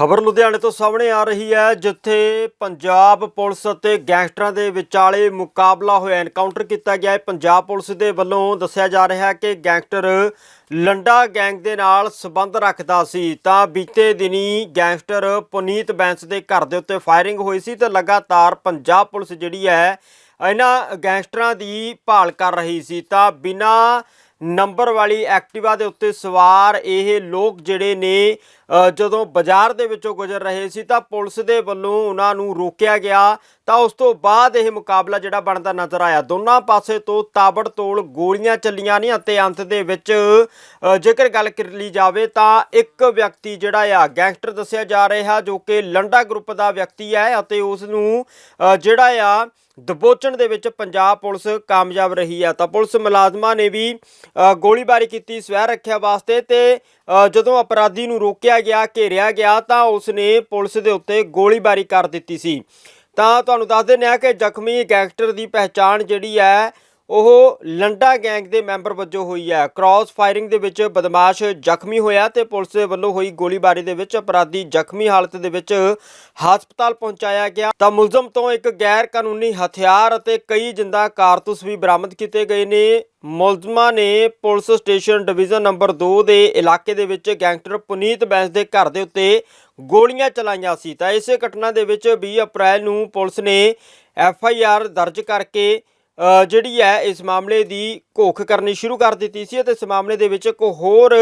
ਖਬਰ ਲੁਧਿਆਣੇ ਤੋਂ ਸਾਹਮਣੇ ਆ ਰਹੀ ਹੈ, ਜਿੱਥੇ ਪੰਜਾਬ ਪੁਲਿਸ ਅਤੇ ਗੈਂਗਸਟਰਾਂ ਦੇ ਵਿਚਾਲੇ ਮੁਕਾਬਲਾ ਹੋਇਆ। ਐਨਕਾਊਂਟਰ ਕੀਤਾ ਗਿਆ। ਹੈ ਪੰਜਾਬ ਪੁਲਿਸ ਦੇ ਵੱਲੋਂ ਦੱਸਿਆ ਜਾ ਰਿਹਾ ਹੈ ਕਿ ਗੈਂਗਸਟਰ ਲੰਡਾ ਗੈਂਗ ਦੇ ਨਾਲ ਸਬੰਧ ਰੱਖਦਾ ਸੀ। ਤਾਂ ਬੀਤੇ ਦਿਨੀ ਗੈਂਗਸਟਰ ਪੁਨੀਤ ਬੈਂਸ ਦੇ ਘਰ ਦੇ ਉੱਤੇ ਫਾਇਰਿੰਗ ਹੋਈ ਸੀ ਤੇ ਲਗਾਤਾਰ ਪੰਜਾਬ ਪੁਲਿਸ ਜਿਹੜੀ ਹੈ, ਇਹਨਾਂ ਗੈਂਗਸਟਰਾਂ ਦੀ ਭਾਲ ਕਰ ਰਹੀ ਸੀ। ਤਾਂ ਬਿਨਾਂ ਨੰਬਰ ਵਾਲੀ ਐਕਟਿਵਾ ਦੇ ਉੱਤੇ ਸਵਾਰ ਇਹ ਲੋਕ ਜਿਹੜੇ ਨੇ ਜਦੋਂ ਬਾਜ਼ਾਰ ਦੇ ਵਿੱਚੋਂ ਗੁਜ਼ਰ ਰਹੇ ਸੀ ਤਾਂ ਪੁਲਿਸ ਦੇ ਵੱਲੋਂ ਉਹਨਾਂ ਨੂੰ ਰੋਕਿਆ ਗਿਆ। ਤਾਂ ਉਸ ਤੋਂ ਬਾਅਦ ਇਹ ਮੁਕਾਬਲਾ ਜਿਹੜਾ ਬਣਦਾ ਨਜ਼ਰ ਆਇਆ। ਦੋਨਾਂ ਪਾਸੇ ਤੋਂ ਤਾਬੜਤੋੜ ਗੋਲੀਆਂ ਚੱਲੀਆਂ ਨੇ ਅਤੇ ਅੰਤ ਦੇ ਵਿੱਚ ਜੇਕਰ ਗੱਲ ਕਰ ਲਈ ਜਾਵੇ ਤਾਂ ਇੱਕ ਵਿਅਕਤੀ ਜਿਹੜਾ ਆ, ਗੈਂਗਸਟਰ ਦੱਸਿਆ ਜਾ ਰਿਹਾ ਜੋ ਕਿ ਲੰਡਾ ਗਰੁੱਪ ਦਾ ਵਿਅਕਤੀ ਹੈ ਅਤੇ ਉਸ ਨੂੰ ਜਿਹੜਾ ਆ ਦਬੋਚਣ ਦੇ ਵਿੱਚ ਪੰਜਾਬ ਪੁਲਿਸ ਕਾਮਯਾਬ ਰਹੀ ਹੈ ਤਾਂ ਪੁਲਿਸ ਮੁਲਾਜ਼ਮਾਂ ਨੇ ਵੀ ਗੋਲੀਬਾਰੀ ਕੀਤੀ, ਸਵੈ ਰੱਖਿਆ ਵਾਸਤੇ ਤੇ ਜਦੋਂ ਅਪਰਾਧੀ ਨੂੰ ਰੋਕਿਆ ਗਿਆ, ਘੇਰਿਆ ਗਿਆ, ਤਾਂ ਉਸਨੇ ਪੁਲਿਸ ਦੇ ਉੱਤੇ ਗੋਲੀਬਾਰੀ ਕਰ ਦਿੱਤੀ ਸੀ। ਤਾਂ ਤੁਹਾਨੂੰ ਦੱਸ ਦਿੰਦੇ ਹਾਂ ਕਿ ਜ਼ਖਮੀ ਗੈਂਗਸਟਰ ਦੀ ਪਹਿਚਾਣ ਜਿਹੜੀ ਹੈ ਉਹ ਲੰਡਾ ਗੈਂਗ ਦੇ ਮੈਂਬਰ ਵਜੋਂ ਹੋਈ ਹੈ। ਕ੍ਰਾਸ ਫਾਇਰਿੰਗ ਦੇ ਵਿੱਚ ਬਦਮਾਸ਼ ਜ਼ਖਮੀ ਹੋਇਆ ਤੇ ਪੁਲਿਸ ਦੇ ਵੱਲੋਂ ਹੋਈ ਗੋਲੀਬਾਰੀ ਦੇ ਵਿੱਚ ਅਪਰਾਧੀ ਜ਼ਖਮੀ ਹਾਲਤ ਦੇ ਵਿੱਚ ਹਸਪਤਾਲ ਪਹੁੰਚਾਇਆ ਗਿਆ। ਤਾਂ ਮੁਲਜ਼ਮ ਤੋਂ ਇੱਕ ਗੈਰ ਕਾਨੂੰਨੀ ਹਥਿਆਰ ਅਤੇ ਕਈ ਜਿੰਦਾ ਕਾਰਤੂਸ ਵੀ ਬਰਾਮਦ ਕੀਤੇ ਗਏ ਨੇ। ਮੁਲਜ਼ਮਾਂ ਨੇ ਪੁਲਿਸ ਸਟੇਸ਼ਨ ਡਿਵੀਜ਼ਨ ਨੰਬਰ 2 ਦੇ ਇਲਾਕੇ ਦੇ ਵਿੱਚ ਗੈਂਗਸਟਰ ਪੁਨੀਤ ਬੈਂਸ ਦੇ ਘਰ ਦੇ ਉੱਤੇ ਗੋਲੀਆਂ ਚਲਾਈਆਂ ਸੀ। ਤਾਂ ਇਸੇ ਘਟਨਾ ਦੇ ਵਿੱਚ 20 ਅਪ੍ਰੈਲ ਨੂੰ ਪੁਲਿਸ ਨੇ ਐਫ ਆਈ ਆਰ ਦਰਜ ਕਰਕੇ ਜਿਹੜੀ ਹੈ, ਇਸ ਮਾਮਲੇ ਦੀ ਘੋਖ ਕਰਨੀ ਸ਼ੁਰੂ ਕਰ ਦਿੱਤੀ ਸੀ ਅਤੇ ਇਸ ਮਾਮਲੇ ਦੇ ਵਿੱਚ ਇੱਕ ਹੋਰ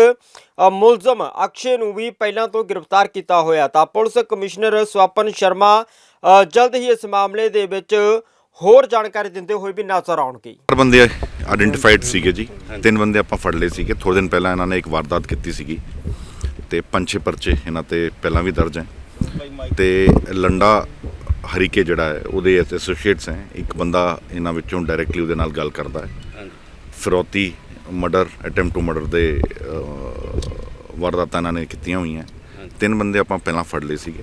ਮੁਲਜ਼ਮ ਅਕਸ਼ੇ ਨੂੰ ਵੀ ਪਹਿਲਾਂ ਤੋਂ ਗ੍ਰਿਫਤਾਰ ਕੀਤਾ ਹੋਇਆ। ਤਾਂ ਪੁਲਿਸ ਕਮਿਸ਼ਨਰ ਸਵਾਪਨ ਸ਼ਰਮਾ ਜਲਦ ਹੀ ਇਸ ਮਾਮਲੇ ਦੇ ਵਿੱਚ ਹੋਰ ਜਾਣਕਾਰੀ ਦਿੰਦੇ ਹੋਏ ਵੀ ਨਜ਼ਰ ਆਉਣਗੇ। ਚਾਰ ਬੰਦੇ ਆਇਡੈਂਟੀਫਾਈਡ ਸੀਗੇ ਜੀ। ਤਿੰਨ ਬੰਦੇ ਆਪਾਂ ਫੜ ਲਏ ਸੀਗੇ। ਥੋੜੇ ਦਿਨ ਪਹਿਲਾਂ ਇਹਨਾਂ ਨੇ ਇੱਕ ਵਾਰਦਾਤ ਕੀਤੀ ਸੀਗੀ ਤੇ ਪੰਜ ਛੇ ਪਰਚੇ ਇਹਨਾਂ ਤੇ ਪਹਿਲਾਂ ਵੀ ਦਰਜ ਹੈ। ਤੇ ਲੰਡਾ ਹਰੀਕੇ ਜਿਹੜਾ ਹੈ ਉਹਦੇ ਐਸੋਸੀਏਟਸ ਹੈ। ਇੱਕ ਬੰਦਾ ਇਹਨਾਂ ਵਿੱਚੋਂ ਡਾਇਰੈਕਟਲੀ ਉਹਦੇ ਨਾਲ ਗੱਲ ਕਰਦਾ ਹੈ। ਫਿਰੌਤੀ ਮਰਡਰ ਅਟੈਂਪਟ ਟੂ ਮਰਡਰ ਦੇ ਵਾਰਦਾਤਾਂ ਇਹਨਾਂ ਨੇ ਕੀਤੀਆਂ ਹੋਈਆਂ। ਤਿੰਨ ਬੰਦੇ ਆਪਾਂ ਪਹਿਲਾਂ ਫੜ ਲਏ ਸੀਗੇ।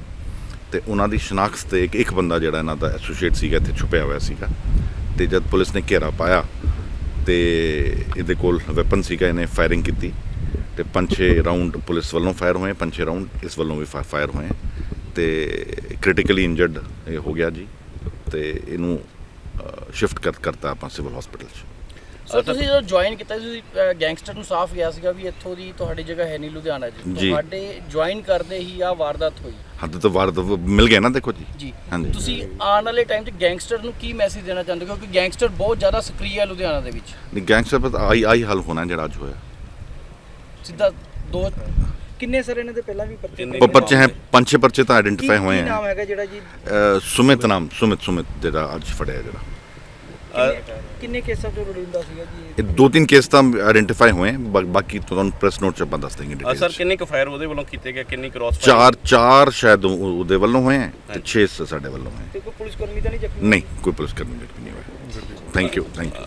ਤੇ ਉਹਨਾਂ ਦੀ ਸ਼ਨਾਖਤ ਤੇ ਇੱਕ ਇੱਕ ਬੰਦਾ ਜਿਹੜਾ ਇਹਨਾਂ ਦਾ ਐਸੋਸੀਏਟ ਸੀਗਾ ਇੱਥੇ ਛੁਪਿਆ ਹੋਇਆ ਸੀਗਾ। ਤੇ ਜਦ ਪੁਲਿਸ ਨੇ ਘੇਰਾ ਪਾਇਆ ਤੇ ਇਹਦੇ ਕੋਲ ਵੈਪਨ ਸੀਗਾ ਇਹਨੇ ਫਾਇਰਿੰਗ ਕੀਤੀ। ਤੇ ਪੰਜ ਛੇ ਰਾਉਂਡ ਪੁਲਿਸ ਵੱਲੋਂ ਫਾਇਰ ਹੋਏ ਪੰਜ ਛੇ ਰਾਉਂਡ ਇਸ ਵੱਲੋਂ ਵੀ ਫਾਇਰ ਹੋਏ। ਤੇ ਕ੍ਰਿਟੀਕਲੀ ਇੰਜਰਡ ਇਹ ਹੋ ਗਿਆ ਜੀ ਤੇ ਇਹਨੂੰ ਸ਼ਿਫਟ ਕਰ ਕਰਤਾ ਆਪਾਂ ਸਿਵਲ ਹਸਪੀਟਲ 'ਚ। ਸੋ ਤੁਸੀਂ ਜਦੋਂ ਜੁਆਇਨ ਕੀਤਾ ਸੀ ਤੁਸੀਂ ਗੈਂਗਸਟਰ ਨੂੰ ਸਾਫ਼ ਗਿਆ ਸੀਗਾ ਵੀ ਇੱਥੋਂ ਦੀ ਤੁਹਾਡੀ ਜਗ੍ਹਾ ਹੈ ਨਹੀਂ ਲੁਧਿਆਣਾ ਜੀ। ਤੁਹਾਡੇ ਜੁਆਇਨ ਕਰਦੇ ਹੀ ਆ ਵਾਰਦਾਤ ਹੋਈ। ਹੱਦ ਤੋਂ ਵਾਰ ਮਿਲ ਗਿਆ ਨਾ ਦੇਖੋ ਜੀ। ਜੀ। ਹਾਂਜੀ। ਤੁਸੀਂ ਆਉਣ ਵਾਲੇ ਟਾਈਮ 'ਚ ਗੈਂਗਸਟਰ ਨੂੰ ਕੀ ਮੈਸੇਜ ਦੇਣਾ ਚਾਹੁੰਦੇ ਹੋ? ਕਿਉਂਕਿ ਗੈਂਗਸਟਰ ਬਹੁਤ ਜ਼ਿਆਦਾ ਸਕਰੀਏ ਹੈ ਲੁਧਿਆਣਾ ਦੇ ਵਿੱਚ। ਨਹੀਂ ਗੈਂਗਸਟਰ ਪਰ ਆਈ ਆਈ ਹੱਲ ਹੋਣਾ ਜਿਹੜਾ ਅੱਜ ਹੋਇਆ। ਸਿੱਧਾ ਦੋ ਕਿੰਨੇ ਸਰ ਇਹਨਾਂ ਦੇ ਪਹਿਲਾਂ ਵੀ ਪਰਚੇ ਪ- ਪਰਚੇ ਹੈ ਪੰਜ ਛੇ ਪਰਚੇ ਤਾਂ ਆਇਡੈਂਟੀਫਾਈ ਹੋਏ ਕੀ ਹੈ। ਨਾਮ ਹੈਗਾ ਜਿਹੜਾ ਜੀ? ਅਹ ਸੁਮਿਤ ਨਾਮ ਸੁਮਿਤ ਸੁਮਿਤ ਜਿਹੜਾ ਅੱਜ ਫੜਿਆ ਜਿਹੜਾ। ਕਿੰਨੇ- ਕਿੰਨੇ ਕੇਸਾਂ ਚੋਂ ਲੋੜੀਂਦਾ ਸੀਗਾ ਜੀ? ਇਹ? ਇਹ ਦੋ ਤਿੰਨ ਕੇਸ ਤਾਂ ਆਇਡੈਂਟੀਫਾਈ ਹੋਏ ਹੈ ਬਾ- ਬਾਕੀ ਤੁਹਾਨੂੰ ਪ੍ਰੈਸ ਨੋਟ ਚ ਆਪਾਂ ਦੱਸ ਦੇंगे ਅ, ਸਰ ਕਿੰਨੇ ਕੁ ਫਾਇਰ ਉਹਦੇ ਵੱਲੋਂ ਕੀਤੇ ਗਏ ਕਿੰਨੀ ਕ੍ਰਾਸ ਚਾਰ ਚਾਰ ਸ਼ਾਇਦ ਉਹ- ਉਹਦੇ ਵੱਲੋਂ ਹੋਏ ਹੈ ਤੇ 6 ਸਾਡੇ ਵੱਲੋਂ ਹੋਏ ਤੇ ਕੋਈ ਪੁਲਿਸ ਕਰਮੀ ਤਾਂ ਨਹੀਂ ਜ਼ਖਮੀ ਨਹੀਂ ਕੋਈ ਪੁਲਿਸ ਕਰਮੀ ਨਹੀਂ ਹੋਇਆ ਥੈਂਕ ਯੂ ਥੈਂਕ ਯੂ